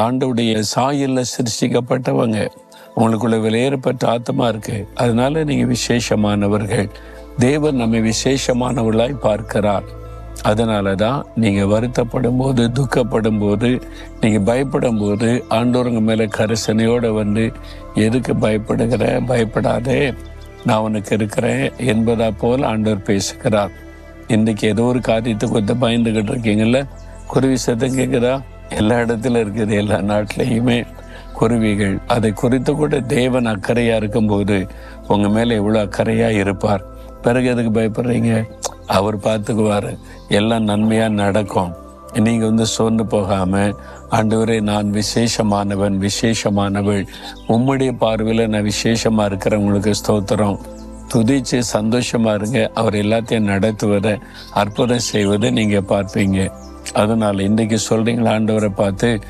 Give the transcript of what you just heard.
ஆண்டவுடைய சாயல்ல சிருஷ்டிக்கப்பட்டவங்க. உங்களுக்குள்ள வெளியேறப்பட்ட ஆத்மா இருக்கு. அதனால நீங்க விசேஷமானவர்கள். தேவன் நம்மை விசேஷமானவர்களாய் பார்க்கிறார். அதனால தான் நீங்கள் வருத்தப்படும் போது துக்கப்படும் போது நீங்கள் பயப்படும் போது ஆண்டோருங்க மேலே கரிசனையோடு வந்து எதுக்கு பயப்படுகிற? பயப்படாதே. நான் உனக்கு இருக்கிறேன். என்பதா போல் ஆண்டவர் பேசுகிறார். இன்றைக்கு ஏதோ ஒரு காரியத்தை கொஞ்சம் பயந்துகிட்டு இருக்கீங்கல்ல? குருவி சத்தம் கேட்குதா எல்லா இடத்துல இருக்குது எல்லா நாட்டிலையுமே குருவிகள். அதை குறித்து கூட தேவன் அக்கறையாக இருக்கும்போது உங்கள் மேலே எவ்வளோ அக்கறையாக இருப்பார். பிறகு எதுக்கு பயப்படுறீங்க? அவர் பார்த்துக்குவார். எல்லாம் நன்மையாக நடக்கும். நீங்கள் வந்து சோர்ந்து போகாமல் ஆண்டவரே நான் விசேஷமானவன் விசேஷமானவள். உம்முடைய பார்வையில் நான் விசேஷமாக இருக்கிறவங்களுக்கு ஸ்தோத்திரம். துதிச்சு சந்தோஷமா இருங்க. அவர் எல்லாத்தையும் நடத்துவதை அற்புதம் செய்வதை நீங்க பார்ப்பீங்க. அதனால இன்னைக்கு சொல்றீங்களா ஆண்டவரை பார்த்து